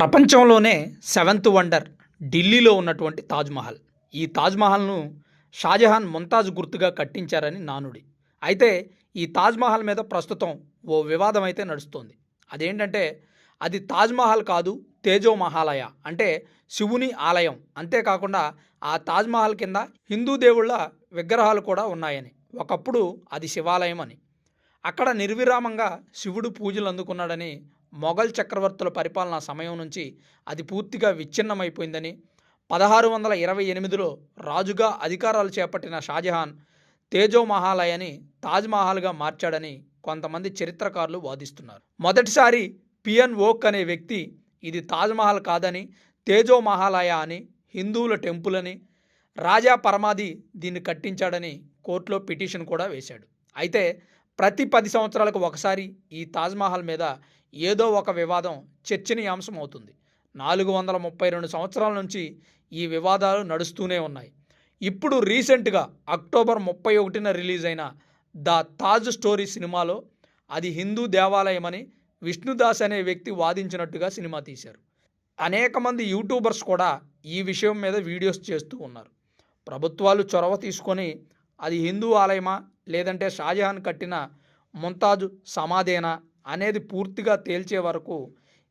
ప్రపంచంలోనే seventh wonder ఢిల్లీలో ఉన్నటువంటి తాజ్మహల్ ఈ తాజ్మహల్ను షాజహాన్ ముంతాజ్ గుర్తుగా కట్టించారని నానుడి. అయితే ఈ తాజ్మహల్ మీద ప్రస్తుతం ఓ వివాదం అయితే నడుస్తోంది. అదేంటంటే అది తాజ్మహల్ కాదు తేజో మహాలయ అంటే శివుని ఆలయం. అంతేకాకుండా ఆ తాజ్మహల్ కింద హిందూ దేవుళ్ళ విగ్రహాలు కూడా ఉన్నాయని. ఒకప్పుడు అది శివాలయం అని అక్కడ నిర్విరామంగా శివుడు పూజలు అందుకున్నాడని మొఘల్ చక్రవర్తుల పరిపాలనా సమయం నుంచి అది పూర్తిగా విచ్ఛిన్నమైపోయిందని పదహారు వందల ఇరవై ఎనిమిదిలో రాజుగా అధికారాలు చేపట్టిన షాజహాన్ తేజో మహాలయని తాజ్మహల్గా మార్చాడని కొంతమంది చరిత్రకారులు వాదిస్తున్నారు. మొదటిసారి పిఎన్ ఓక్ అనే వ్యక్తి ఇది తాజ్మహల్ కాదని తేజో మహాలయ అని హిందువుల టెంపుల్ అని రాజా పరమాది దీన్ని కట్టించాడని కోర్టులో పిటిషన్ కూడా వేశాడు. అయితే ప్రతి పది సంవత్సరాలకు ఒకసారి ఈ తాజ్మహల్ మీద ఏదో ఒక వివాదం చర్చనీయాంశం అవుతుంది నాలుగు వందల ముప్పై రెండు సంవత్సరాల నుంచి ఈ వివాదాలు నడుస్తూనే ఉన్నాయి. ఇప్పుడు రీసెంట్గా అక్టోబర్ ముప్పై ఒకటిన రిలీజ్ అయిన ద తాజ్ స్టోరీ సినిమాలో అది హిందూ దేవాలయమని విష్ణుదాస్ అనే వ్యక్తి వాదించినట్టుగా సినిమా తీశారు. అనేక మంది యూట్యూబర్స్ కూడా ఈ విషయం మీద వీడియోస్ చేస్తూ ఉన్నారు. ప్రభుత్వాలు చొరవ తీసుకొని అది హిందూ ఆలయమా? లేదంటే షాజహాన్ కట్టిన ముంతాజు సమాధేనా? అనేది పూర్తిగా తేల్చే వరకు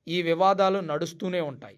ఈ వివాదాలు నడుస్తూనే ఉంటాయి.